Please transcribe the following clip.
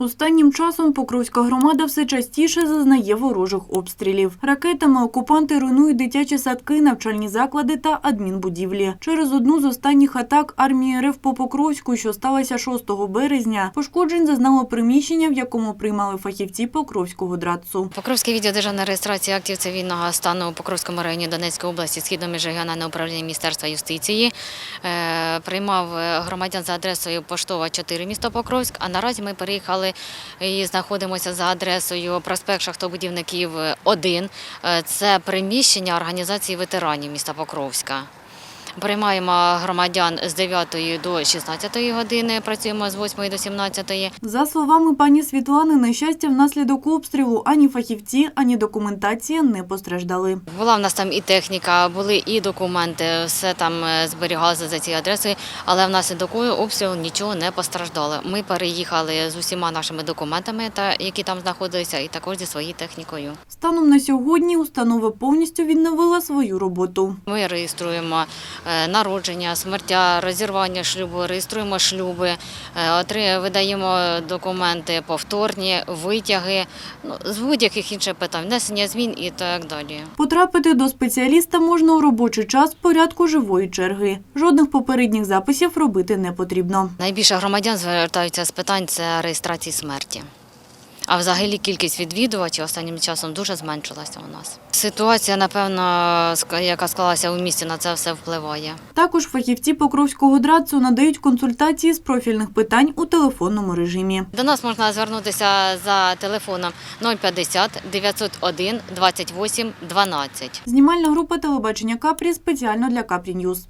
Останнім часом Покровська громада все частіше зазнає ворожих обстрілів. Ракетами окупанти руйнують дитячі садки, навчальні заклади та адмінбудівлі. Через одну з останніх атак армії РФ по Покровську, що сталося 6 березня, пошкоджень зазнало приміщення, в якому приймали фахівці Покровського драцу. Покровський відділ державної реєстрації актів цивільного стану у Покровському районі Донецької області, східно міжрегіональне управління Міністерства юстиції, е, приймав е, громадян за адресою Поштова 4 місто Покровськ. А наразі ми переїхали і знаходимося за адресою проспект Шахтобудівників 1. Е, Це приміщення організації ветеранів міста Покровська. Приймаємо громадян з 9 до 16 години, працюємо з 8 до 17. За словами пані Світлани, на щастя, внаслідок обстрілу ані фахівці, ані документація не постраждали. Була в нас там і техніка, були і документи, все там е, зберігалося за цією адресою, але внаслідок обстрілу нічого не постраждало. Ми переїхали з усіма нашими документами, та які там знаходилися, і також зі своєю технікою. Станом на сьогодні установа повністю відновила свою роботу. Ми реєструємо е, народження, смертя, розірвання шлюбу, реєструємо шлюби, е, видаємо документи повторні, витяги, ну, з будь-яких інших питань, внесення змін і так далі. Потрапити до спеціаліста можна у робочий час в порядку живої черги. Жодних попередніх записів робити не потрібно. Найбільше громадян звертаються з питань це реєстрації смерті. А взагалі кількість відвідувачів останнім часом дуже зменшилася у нас. Ситуація, напевно, яка склалася у місті, на це все впливає. Також фахівці Покровського драцу надають консультації з профільних питань у телефонному режимі. До нас можна звернутися за телефоном 050 901 28 12. Знімальна група телебачення Капрі спеціально для Капрі Ньюз.